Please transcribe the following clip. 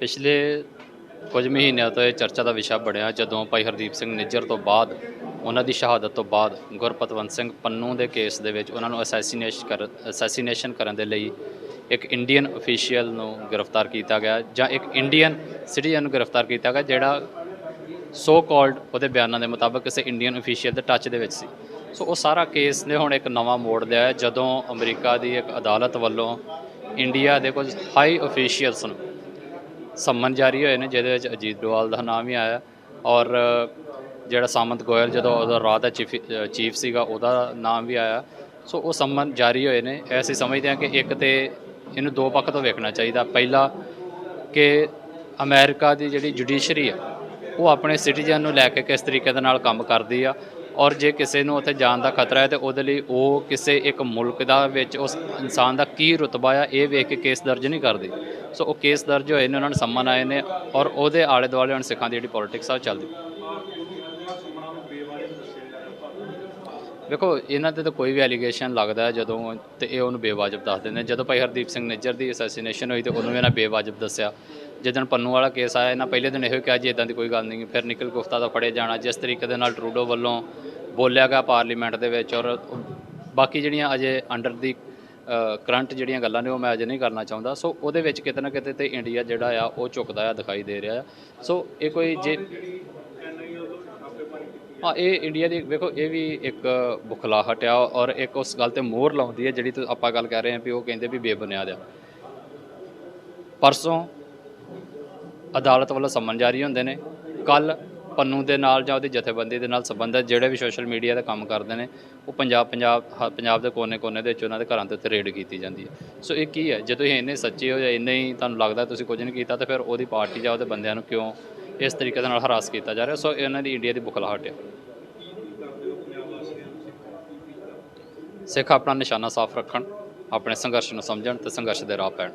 ਪਿਛਲੇ ਕੁਝ ਮਹੀਨਿਆਂ ਤੋਂ ਇਹ ਚਰਚਾ ਦਾ ਵਿਸ਼ਾ ਬਣਿਆ ਜਦੋਂ ਭਾਈ ਹਰਦੀਪ ਸਿੰਘ ਨਿੱਜਰ ਤੋਂ ਬਾਅਦ, ਉਹਨਾਂ ਦੀ ਸ਼ਹਾਦਤ ਤੋਂ ਬਾਅਦ ਗੁਰਪਤਵੰਤ ਸਿੰਘ ਪੰਨੂ ਦੇ ਕੇਸ ਦੇ ਵਿੱਚ ਉਹਨਾਂ ਨੂੰ ਅਸੈਸੀਨੇਸ਼ਨ ਕਰ ਅਸੈਸੀਨੇਸ਼ਨ ਕਰਨ ਦੇ ਲਈ ਇੱਕ ਇੰਡੀਅਨ ਅਫੀਸ਼ੀਅਲ ਨੂੰ ਗ੍ਰਿਫਤਾਰ ਕੀਤਾ ਗਿਆ ਜਾਂ ਇੱਕ ਇੰਡੀਅਨ ਸਿਟੀਜ਼ਨ ਨੂੰ ਗ੍ਰਿਫਤਾਰ ਕੀਤਾ ਗਿਆ ਜਿਹੜਾ ਸੋ ਕਾਲਡ ਉਹਦੇ ਬਿਆਨਾਂ ਦੇ ਮੁਤਾਬਕ ਕਿਸੇ ਇੰਡੀਅਨ ਅਫੀਸ਼ੀਅਲ ਦੇ ਟੱਚ ਦੇ ਵਿੱਚ ਸੀ। ਸੋ ਉਹ ਸਾਰਾ ਕੇਸ ਨੇ ਹੁਣ ਇੱਕ ਨਵਾਂ ਮੋੜ ਲਿਆ ਜਦੋਂ ਅਮਰੀਕਾ ਦੀ ਇੱਕ ਅਦਾਲਤ ਵੱਲੋਂ ਇੰਡੀਆ ਦੇ ਕੁਝ ਹਾਈ ਅਫੀਸ਼ੀਅਲਸ ਨੂੰ ਸੰਮਨ ਜਾਰੀ ਹੋਏ ਨੇ, ਜਿਹਦੇ ਵਿੱਚ ਅਜੀਤ ਡੋਵਾਲ ਦਾ ਨਾਮ ਵੀ ਆਇਆ। ਔਰ ਜਿਹੜਾ ਸਾਮੰਤ ਗੋਇਲ ਜਦੋਂ ਉਹਦਾ ਰਾਤ ਦਾ ਚੀਫ ਚੀਫ ਸੀਗਾ, ਉਹਦਾ ਨਾਮ ਵੀ ਆਇਆ। ਸੋ ਉਹ ਸੰਮਨ ਜਾਰੀ ਹੋਏ ਨੇ। ਇਹ ਅਸੀਂ ਸਮਝਦੇ ਹਾਂ ਕਿ ਇੱਕ ਤੇ ਇਹਨੂੰ ਦੋ ਪੱਖ ਤੋਂ ਵੇਖਣਾ ਚਾਹੀਦਾ। ਪਹਿਲਾ ਕਿ ਅਮਰੀਕਾ ਦੀ ਜਿਹੜੀ ਜੁਡੀਸ਼ਰੀ ਆ, ਉਹ ਆਪਣੇ ਸਿਟੀਜ਼ਨ ਨੂੰ ਲੈ ਕੇ ਕਿਸ ਤਰੀਕੇ ਦੇ ਨਾਲ ਕੰਮ ਕਰਦੀ ਆ। ਔਰ ਜੇ ਕਿਸੇ ਨੂੰ ਉੱਥੇ ਜਾਣ ਦਾ ਖਤਰਾ ਹੈ ਤੇ ਉਹਦੇ ਲਈ ਉਹ ਕਿਸੇ ਇੱਕ ਮੁਲਕ ਦਾ ਵਿੱਚ ਉਸ ਇਨਸਾਨ ਦਾ ਕੀ ਰੁਤਬਾ ਆ, ਇਹ ਵੇਖ ਕੇ ਕੇਸ ਦਰਜ ਨਹੀਂ ਕਰਦੀ। ਸੋ ਉਹ ਕੇਸ ਦਰਜ ਹੋਏ ਨੇ, ਉਹਨਾਂ ਨੂੰ ਸੰਮਨ ਆਏ ਨੇ ਔਰ ਉਹਦੇ ਆਲੇ ਦੁਆਲੇ ਹੁਣ ਸਿੱਖਾਂ ਦੀ ਜਿਹੜੀ ਪੋਲਿਟਿਕਸ ਆ, ਉਹ ਚੱਲਦੀ। ਵੇਖੋ, ਇਹਨਾਂ ਤੇ ਤਾਂ ਕੋਈ ਵੀ ਐਲੀਗੇਸ਼ਨ ਲੱਗਦਾ ਜਦੋਂ ਤੇ ਇਹ ਉਹਨੂੰ ਬੇਵਾਜਬ ਦੱਸ ਦਿੰਦੇ ਨੇ। ਜਦੋਂ ਭਾਈ ਹਰਦੀਪ ਸਿੰਘ ਨਿੱਜਰ ਦੀ ਅਸੈਸੀਨੇਸ਼ਨ ਹੋਈ ਤੇ ਉਹਨੂੰ ਇਹਨਾਂ ਬੇਵਾਜਬ ਦੱਸਿਆ। ਜਦੋਂ ਪੰਨੂ ਵਾਲਾ ਕੇਸ ਆਇਆ, ਇਹਨਾਂ ਪਹਿਲੇ ਦਿਨ ਇਹੋ ਕਿਹਾ ਜੀ ਇਦਾਂ ਦੀ ਕੋਈ ਗੱਲ ਨਹੀਂ, ਫਿਰ ਨਿਕਲ ਗੁਫਤਾ ਦਾ ਫੜੇ ਜਾਣਾ, ਜਿਸ ਤਰੀਕੇ ਦੇ ਨਾਲ ਟਰੂਡੋ ਵੱਲੋਂ ਬੋਲਿਆ ਗਿਆ ਪਾਰਲੀਮੈਂਟ ਦੇ ਵਿੱਚ ਔਰ ਬਾਕੀ ਜਿਹੜੀਆਂ ਅਜੇ ਅੰਡਰ ਦੀ ਕਰੰਟ ਜਿਹੜੀਆਂ ਗੱਲਾਂ ਨੇ, ਉਹ ਮੈਂ ਅਜੇ ਨਹੀਂ ਕਰਨਾ ਚਾਹੁੰਦਾ। ਸੋ ਉਹਦੇ ਵਿੱਚ ਕਿਤੇ ਨਾ ਕਿਤੇ ਤੇ ਇੰਡੀਆ ਜਿਹੜਾ ਆ, ਉਹ ਝੁਕਦਾ ਆ, ਦਿਖਾਈ ਦੇ ਰਿਹਾ ਆ। ਸੋ ਇਹ ਕੋਈ ਜੇ ਹਾਂ, ਇਹ ਇੰਡੀਆ ਦੀ, ਵੇਖੋ, ਇਹ ਵੀ ਇੱਕ ਬੁਖਲਾਹਟ ਆ ਔਰ ਇੱਕ ਉਸ ਗੱਲ ਤੇ ਮੋਹਰ ਲਾਉਂਦੀ ਹੈ ਜਿਹੜੀ ਤੁਸੀਂ ਆਪਾਂ ਗੱਲ ਕਰ ਰਹੇ ਹਾਂ ਵੀ ਉਹ ਕਹਿੰਦੇ ਵੀ ਬੇਬੁਨਿਆਦ ਆ। ਪਰਸੋਂ ਅਦਾਲਤ ਵੱਲੋਂ ਸੰਮਨ ਜਾਰੀ ਹੁੰਦੇ ਨੇ। ਕੱਲ ਪੰਨੂ ਦੇ ਨਾਲ ਜਾਂ ਉਹਦੀ ਜਥੇਬੰਦੀ ਦੇ ਨਾਲ ਸੰਬੰਧਿਤ ਜਿਹੜੇ ਵੀ ਸੋਸ਼ਲ ਮੀਡੀਆ ਤੇ ਕੰਮ ਕਰਦੇ ਨੇ, ਉਹ ਪੰਜਾਬ ਪੰਜਾਬ, ਹ- ਪੰਜਾਬ ਦੇ ਕੋਨੇ-ਕੋਨੇ ਦੇ ਵਿੱਚ ਉਹਨਾਂ ਦੇ ਘਰਾਂ ਦੇ ਉੱਤੇ ਰੇਡ ਕੀਤੀ ਜਾਂਦੀ ਹੈ। ਸੋ ਇਹ ਕੀ ਹੈ? ਜੇ ਤੁਸੀਂ ਇੰਨੇ ਸੱਚੇ ਹੋ ਜਾਂ ਇੰਨੇ ਹੀ ਤੁਹਾਨੂੰ ਲੱਗਦਾ ਤੁਸੀਂ ਕੁਝ ਨਹੀਂ ਕੀਤਾ, ਤਾਂ ਫਿਰ ਉਹਦੀ ਪਾਰਟੀ ਜਾਂ ਉਹਦੇ ਬੰਦਿਆਂ ਨੂੰ ਕਿਉਂ ਇਸ ਤਰੀਕੇ ਦੇ ਨਾਲ ਹਰਾਸ ਕੀਤਾ ਜਾ ਰਿਹਾ? ਸੋ ਇਹਨਾਂ ਦੀ ਇੰਡੀਆ ਦੀ ਬੁਖਲਾਹਟ ਹੈ। ਸਿੱਖ ਆਪਣਾ ਨਿਸ਼ਾਨਾ ਸਾਫ਼ ਰੱਖਣ, ਆਪਣੇ ਸੰਘਰਸ਼ ਨੂੰ ਸਮਝਣ ਤੇ ਸੰਘਰਸ਼ ਦੇ ਰਾਹ ਪੈਣ।